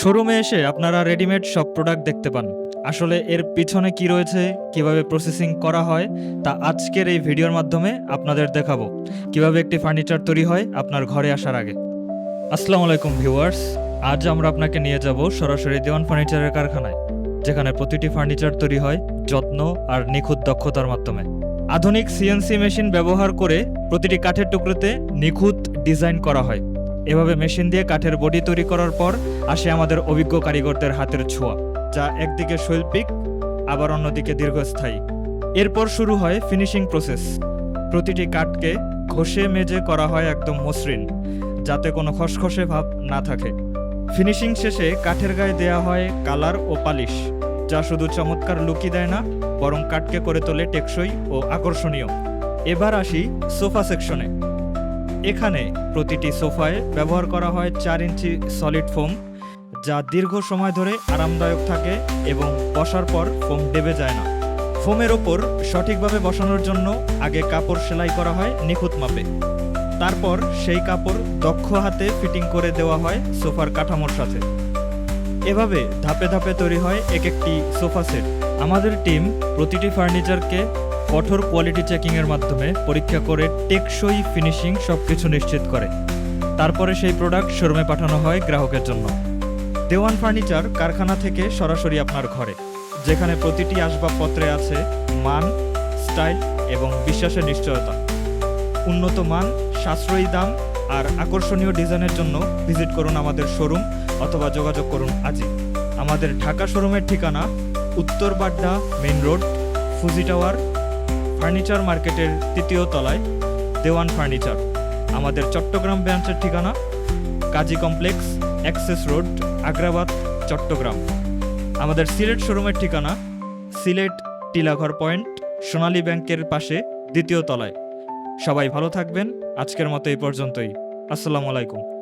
শোরুমে এসে আপনারা রেডিমেড সব প্রোডাক্ট দেখতে পান। আসলে এর পিছনে কি রয়েছে, কীভাবে প্রসেসিং করা হয়, তা আজকের এই ভিডিওর মাধ্যমে আপনাদের দেখাবো। কীভাবে একটি ফার্নিচার তৈরি হয় আপনার ঘরে আসার আগে। আসসালামু আলাইকুম, ভিউয়ার্স। আজ আমরা আপনাকে নিয়ে যাব সরাসরি দেওয়ান ফার্নিচারের কারখানায়, যেখানে প্রতিটি ফার্নিচার তৈরি হয় যত্ন আর নিখুঁত দক্ষতার মাধ্যমে। আধুনিক সিএনসি মেশিন ব্যবহার করে প্রতিটি কাঠের টুকরোতে নিখুঁত ডিজাইন করা হয়। এভাবে মেশিন দিয়ে কাঠের বডি তৈরি করার পর আসে আমাদের অভিজ্ঞ কারিগরদের হাতের ছোঁয়া, যা একদিকে শৈল্পিক, আবার অন্যদিকে দীর্ঘস্থায়ী। এরপর শুরু হয় ফিনিশিং প্রসেস। প্রতিটি কাঠকে ঘষে মেজে করা হয় একদম মসৃণ, যাতে কোনো খসখসে ভাব না থাকে। ফিনিশিং শেষে কাঠের গায়ে দেয়া হয় কালার ও পালিশ, যা শুধু চমৎকার লুকি দেয় না, বরং কাঠকে করে তোলে টেকসই ও আকর্ষণীয়। এবার আসি সোফা সেকশনে। এখানে প্রতিটি সোফায় ব্যবহার করা হয় চার ইঞ্চি সলিড ফোম যা দীর্ঘ সময় ধরে আরামদায়ক থাকে এবং বসার পর ফোম দেবে যায় না। ফোমের ওপর সঠিকভাবে বসানোর জন্য আগে কাপড় সেলাই করা হয় নিখুঁত মাপে। তারপর সেই কাপড় দক্ষ হাতে ফিটিং করে দেওয়া হয় সোফার কাঠামোর সাথে। এভাবে ধাপে ধাপে তৈরি হয় এক একটি সোফা সেট। আমাদের টিম প্রতিটি ফার্নিচারকে কঠোর কোয়ালিটি চেকিংয়ের মাধ্যমে পরীক্ষা করে টেকসই ফিনিশিং সব কিছু নিশ্চিত করে। তারপরে সেই প্রোডাক্ট শোরুমে পাঠানো হয় গ্রাহকের জন্য। দেওয়ান ফার্নিচার কারখানা থেকে সরাসরি আপনার ঘরে, যেখানে প্রতিটি আসবাবপত্রে আছে মান স্টাইল এবং বিশ্বাসের নিশ্চয়তা। উন্নত মান, সাশ্রয়ী দাম আর আকর্ষণীয় ডিজাইনের জন্য ভিজিট করুন আমাদের শোরুম অথবা যোগাযোগ করুন আজই আমাদের ঢাকা শোরুমের ঠিকানা উত্তর Badda main road Fuji tower furniture মার্কেটের তৃতীয় তলায় দেওয়ান ফার্নিচার। আমাদের চট্টগ্রাম ব্রাঞ্চের ঠিকানা, Kazi complex, access road, Agrabad, Chattogram. আমাদের সিলেট শোরুমের ঠিকানা, সিলেট টিলাঘর পয়েন্ট, সোনালী ব্যাংকের পাশে দ্বিতীয় তলায়। সবাই ভালো থাকবেন, আজকের মতো এই পর্যন্তই। আসসালামু আলাইকুম।